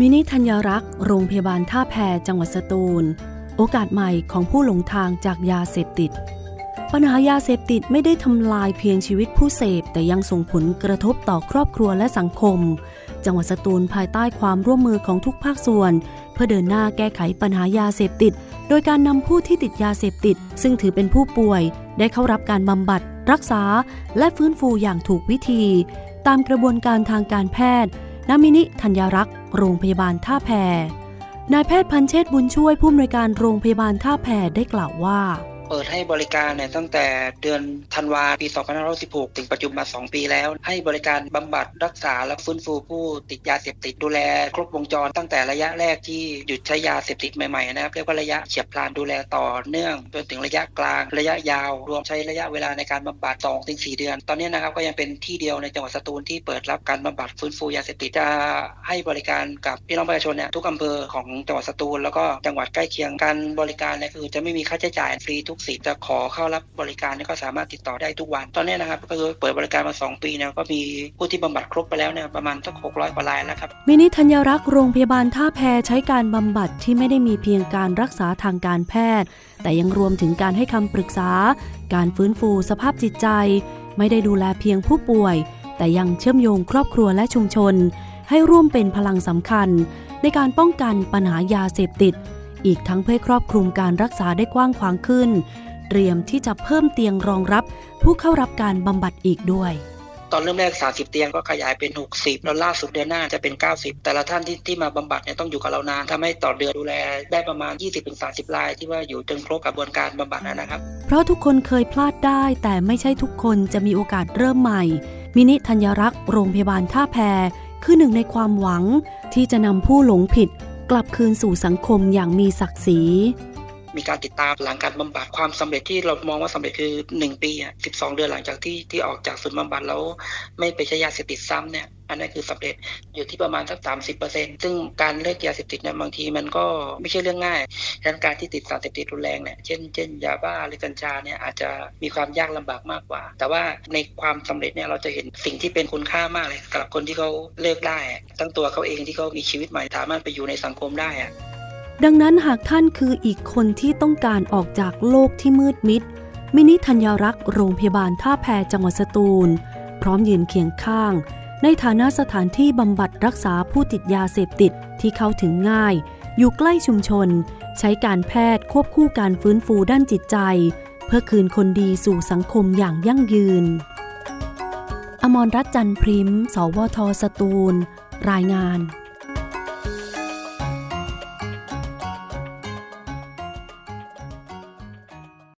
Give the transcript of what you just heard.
มินิธัญรักษ์โรงพยาบาลท่าแพจังหวัดสตูล โอกาสใหม่ของผู้หลงทางจากยาเสพติด ปัญหายาเสพติดไม่ได้ทำลายเพียงชีวิตผู้เสพ แต่ยังส่งผลกระทบต่อครอบครัวและสังคม จังหวัดสตูลภายใต้ความร่วมมือของทุกภาคส่วน เพื่อเดินหน้าแก้ไขปัญหายาเสพติด โดยการนำผู้ที่ติดยาเสพติด ซึ่งถือเป็นผู้ป่วย ได้เข้ารับการบำบัด รักษา และฟื้นฟูอย่างถูกวิธี ตามกระบวนการทางการแพทย์ ณมินิธัญรักษ์โรงพยาบาลท่าแพนายแพทย์พันเชษบุญช่วยผู้อำนวยการโรงพยาบาลท่าแพได้กล่าวว่า เปิดให้บริการเนี่ยตั้งแต่เดือนธันวาปี 2516 ถึงปัจจุบัน 2 ปีแล้ว ให้บริการบำบัดรักษาและฟื้นฟูผู้ติดยาเสพติดดูแล ครบวงจรตั้งแต่ระยะแรกที่หยุดใช้ยาเสพติดใหม่ๆนะครับเรียกว่าระยะเฉียบพลันดูแลต่อเนื่องจนถึงระยะกลางระยะยาว รวมใช้ระยะเวลาในการบำบัด2ถึง4เดือน ตอนนี้นะครับก็ยังเป็นที่เดียวในจังหวัดสตูลที่เปิดรับการบำบัดฟื้นฟูยาเสพติดจะให้บริการกับพี่น้องประชาชนเนี่ยทุกอำเภอของจังหวัดสตูลแล้วก็จังหวัดใกล้เคียงการบริการเนี่ยคือจะไม่มีค่าใช้จ่ายฟรีทุกสิทธิ์จะขอเข้ารับบริการก็สามารถติดต่อได้ทุกวัน ตอนนี้นะครับก็คือเปิดบริการมา 2 ปีเนี่ยก็มีผู้ที่บำบัดครบไปแล้วเนี่ยประมาณสัก600กว่ารายแล้วครับมินิธัญรักษ์โรงพยาบาลท่าแพใช้การบำบัดที่ไม่ได้มีเพียงการรักษาทางการแพทย์ แต่ยังรวมถึงการให้คำปรึกษา การฟื้นฟูสภาพจิตใจ ไม่ได้ดูแลเพียงผู้ป่วย แต่ยังเชื่อมโยงครอบครัวและชุมชน ให้ร่วมเป็นพลังสำคัญ ในการป้องกันปัญหายาเสพติด อีกทั้งเพื่อครอบคลุมการรักษาได้กว้างขวางขึ้น เตรียมที่จะเพิ่มเตียงรองรับผู้เข้ารับการบำบัดอีกด้วยตอนเริ่มแรก 30 เตียงก็ขยายเป็น 60 แล้วล่าสุดเดือนหน้าจะเป็น 90 แต่ละท่านที่ที่มาบำบัดเนี่ยต้องอยู่กับเรานานทำให้ต่อเดือนดูแลได้ประมาณ 20-30 ราย ที่ว่าอยู่จนครบกระบวนการบำบัดนะครับ เพราะทุกคนเคยพลาดได้ แต่ไม่ใช่ทุกคนจะมีโอกาสเริ่มใหม่ มินิธัญรักษ์โรงพยาบาลท่าแพคือหนึ่งในความหวังที่จะนำผู้หลงผิด กลับคืนสู่สังคมอย่างมีศักดิ์ศรี มีการติดตามหลังการบำบัดความสำเร็จที่เรามองว่าสำเร็จคือ 1 ปีอะ12เดือนหลังจากที่ที่ออกจากศูนย์บำบัดแล้วไม่ไปใช้ยาเสพติดซ้ำเนี่ยอันนั้นคือสำเร็จอยู่ที่ประมาณสัก 30%ซึ่งการเลิกยาเสพติดเนี่ยบางทีมันก็ไม่ใช่เรื่องง่ายดังนั้นการที่ติดสารเสพติดรุนแรงเนี่ยเช่นเช่นยาบ้าหรือกัญชาเนี่ยอาจจะมีความยากลำบากมากกว่า แต่ว่าในความสำเร็จเนี่ยเราจะเห็นสิ่งที่เป็นคุณค่ามากเลยสำหรับคนที่เขาเลิกได้อะทั้งตัวเขาเองที่เขามีชีวิตใหม่สามารถไปอยู่ในสังคมได้อะ ดังนั้นหากท่านคืออีกคนที่ต้องการออกจากโลกที่มืดมิด มินิธัญรักษ์โรงพยาบาลท่าแพจังหวัดสตูล พร้อมยืนเคียงข้าง ในฐานะสถานที่บำบัดรักษาผู้ติดยาเสพติดที่เข้าถึงง่าย อยู่ใกล้ชุมชน ใช้การแพทย์ควบคู่การฟื้นฟูด้านจิตใจ เพื่อคืนคนดีสู่สังคมอย่างยั่งยืน อมรรัตน์จันพริม สวทสตูล รายงาน